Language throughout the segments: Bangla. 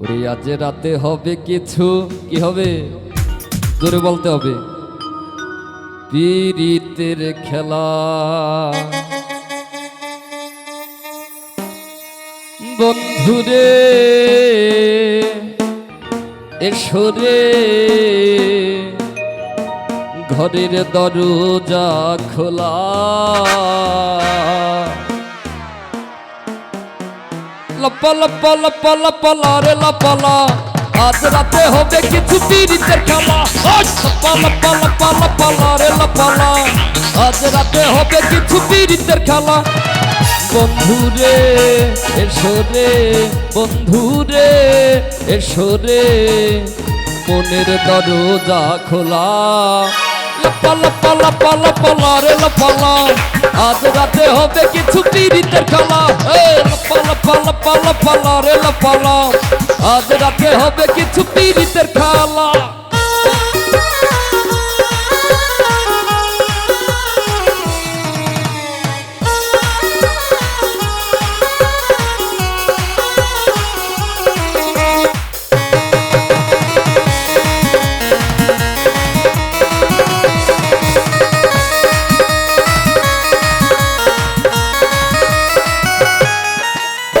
ওরে, আজ রাতে হবে কিছু, কি হবে? জোরে বলতে হবে। পীড়িতের খেলা। বন্ধুরে এসরে ঘরের দরজা খোলা। লপা লপা লপা লপা লারে লপালা আজ রাতে হবে কিছু পীড়িতের খেলা লপা লপা লপা লপা লারে লপালা আজ রাতে হবে কিছু পীড়িতের খেলা বন্ধুরে এসো রে বন্ধুরে এসো রে। মনের দরজা খোলা। লপা লপা লপা লপা লারে লপালা আজ রাতে হবে কিছু পীড়িতের খেলা। এই লপা লপা লপা লপা লারে লপালা আজ রাতে হবে কিছু পীড়িতের খেলা।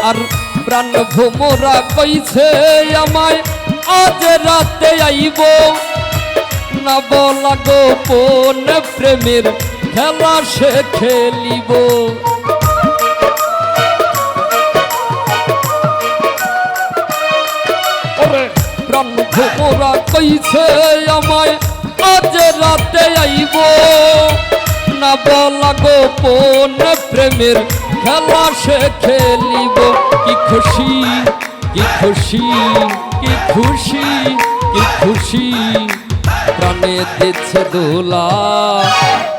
আর প্রাণ ভোমরা কইছে আমায় আজ রাতে আইব। না বলা গোপন প্রেমের খেলা সে খেলিব। প্রাণ ভোমরা কইছে আমায় আজ রাতে আইব। না বলা গোপন প্রেমের খেলা সে খেলিব। কি খুশি কি খুশি কি খুশি কি খুশি। প্রাণে দিচ্ছে দোলা।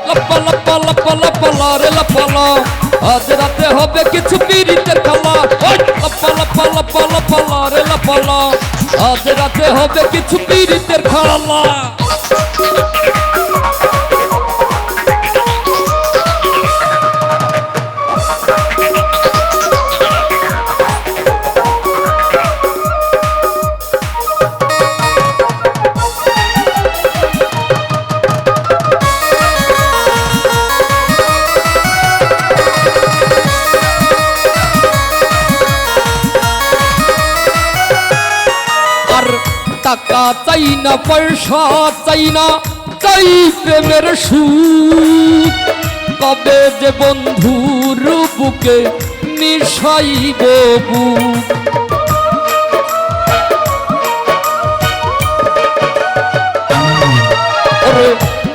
লাপা লাপা লাপা লাপা লারে লাপালা আজ রাতে হবে কিছু পীড়িতের খেলা। ওই লাপা লাপা লাপা লাপা লারে লাপালা আজ রাতে হবে কিছু পীড়িতের খেলা। টাকা চাই না, পয়সা চাই না, চাই প্রেমের সুখ। কবে যে বন্ধুর বুকে মিশাইব বুক।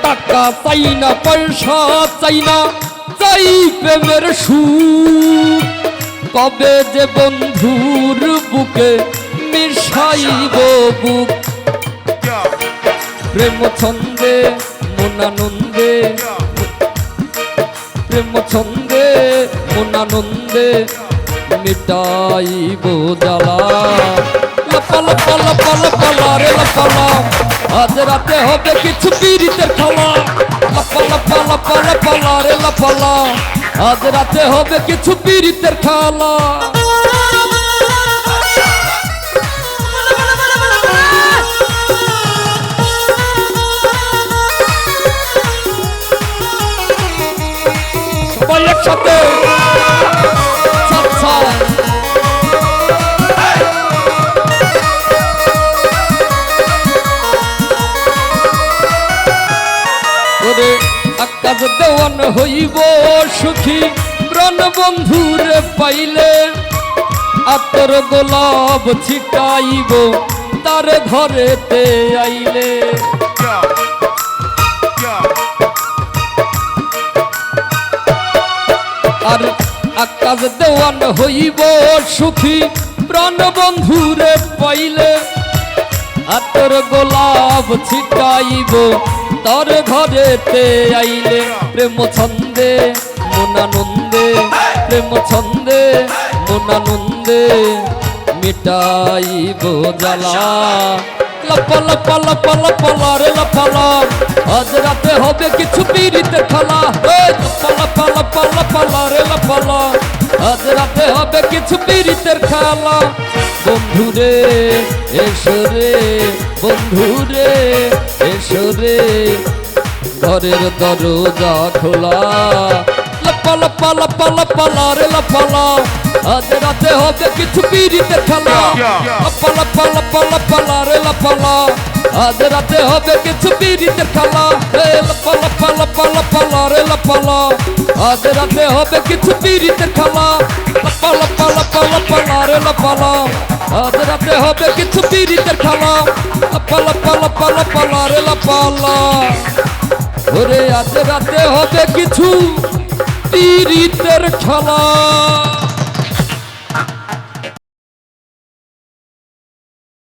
টাকা চাই না, পয়সা চাই না, চাই প্রেমের সুখ। কবে যে বন্ধুর বুকে মিশাইব বুক। প্রেম ছন্দে মনানন্দে। প্রেম ছন্দে মনানন্দে মিটাইব জ্বালা। লাপা লাপা লাপা লাপা লারে লাপালা আজ রাতে হবে কিছু পীড়িতের খেলা। লাপা লাপা লাপা লাপা লারে লাপালা আজ রাতে হবে কিছু পীড়িতের খেলা। হইব সুখী প্রাণ বন্ধুরে পাইলে আতর গোলাপ ছিটাইব তার ঘরেতে আইলে। আর আকাশ দেওয়ান হইব সুখী প্রাণ বন্ধুরে পাইলে আতর গোলাপ ছিটাইব তর ঘরেতে আইলে। প্রেম ছন্দে মনানন্দে প্রেম ছন্দে মনানন্দে মিটাইব জ্বালা। লপা লপা লপা লপা লারে আজ রাতে হবে কিছু খেলা। এই লপা লপা লপা লপা লারে আজ রাতে হবে কিছু পিরিতের খেলা। বন্ধুরে রে বন্ধুরে এসো রে। ঘরের দরজা খোলা লপা লপা লপা লপা লারে লপা লা আজ রাতে হবে কিছু পিরিতের খেলা লপা লপা লপা লপা লারে লপা লা আজ রাতে হবে কিছু পিরিতের খেলা এ লপা লপা লপা লপা লারে লপা লা আজ রাতে হবে কিছু পিরিতের খেলা লপা লপা লপা লপা লারে লপা লা আজ রাতে হবে কিছু পিরিতের খেলা লপা লপা লপা লপা লারে লপা লা ওরে আজ রাতে হবে কিছু পীড়িতের খেলা।